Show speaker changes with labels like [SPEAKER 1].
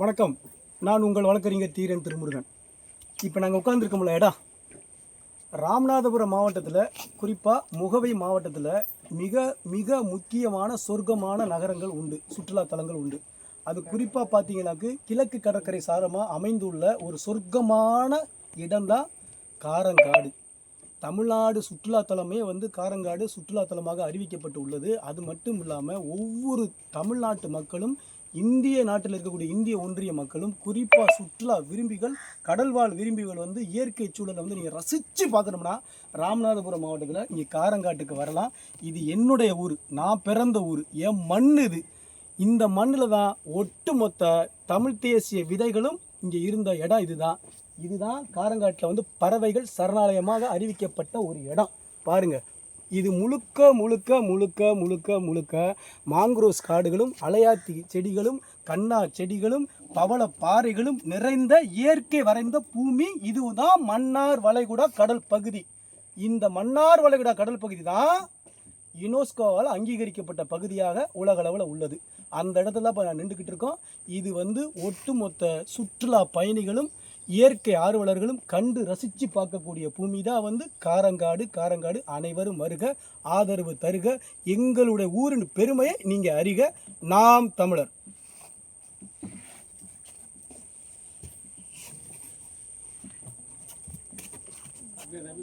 [SPEAKER 1] வணக்கம். நான் உங்கள் வழக்கறிஞர் தீரன் திருமுருகன். இப்போ நாங்கள் உட்காந்துருக்கோம்ல இடம் ராமநாதபுரம் மாவட்டத்தில் குறிப்பாக முகவை மாவட்டத்தில் மிக மிக முக்கியமான சொர்க்கமான நகரங்கள் உண்டு சுற்றுலா தலங்கள் உண்டு. அது குறிப்பாக பார்த்தீங்கன்னாக்கு கிழக்கு கடற்கரை சாரமாக அமைந்துள்ள ஒரு சொர்க்கமான இடம்தான் காரங்காடு. தமிழ்நாடு சுற்றுலாத்தலமே வந்து காரங்காடு சுற்றுலாத்தலமாக அறிவிக்கப்பட்டு உள்ளது. அது மட்டும் இல்லாமல் ஒவ்வொரு தமிழ்நாட்டு மக்களும் இந்திய நாட்டில் இருக்கக்கூடிய இந்திய ஒன்றிய மக்களும் குறிப்பாக சுற்றுலா விரும்பிகள் கடல்வாழ் விரும்பிகள் வந்து இயற்கை சூழலை வந்து நீங்கள் ரசித்து பார்க்கணும்னா ராமநாதபுரம் மாவட்டத்தில் இங்கே காரங்காட்டுக்கு வரலாம். இது என்னுடைய ஊர். நான் பிறந்த ஊர். என் மண் இது. இந்த மண்ணில் தான் ஒட்டுமொத்த தமிழ் தேசிய விதைகளும் இங்கே இருந்த இடம் இதுதான். இதுதான் காரங்காட்டில் வந்து பறவைகள் சரணாலயமாக அறிவிக்கப்பட்ட ஒரு இடம். பாருங்கள் இது முழுக்க முழுக்க முழுக்க முழுக்க முழுக்க மாங்க்ரோஸ் காடுகளும் அலையாத்தி செடிகளும் கண்ணா செடிகளும் பவள பாறைகளும் நிறைந்த இயற்கை வரைந்த பூமி. இதுதான் மன்னார் வளைகுடா கடல் பகுதி. இந்த மன்னார் வளைகுடா கடல் பகுதி தான் யுனெஸ்கோவால் அங்கீகரிக்கப்பட்ட பகுதியாக உலகளவில் உள்ளது. அந்த இடத்துல இப்போ நான் நின்றுக்கிட்டு இருக்கோம். இது வந்து ஒட்டுமொத்த சுற்றுலா பயணிகளும் இயற்கை ஆர்வலர்களும் கண்டு ரசித்து பார்க்கக்கூடிய பூமி தான் வந்து காரங்காடு காரங்காடு அனைவரும் வருக ஆதரவு தருக எங்களுடைய ஊரின் பெருமையை நீங்கள் அறிக. நாம் தமிழர்.
[SPEAKER 2] ரவி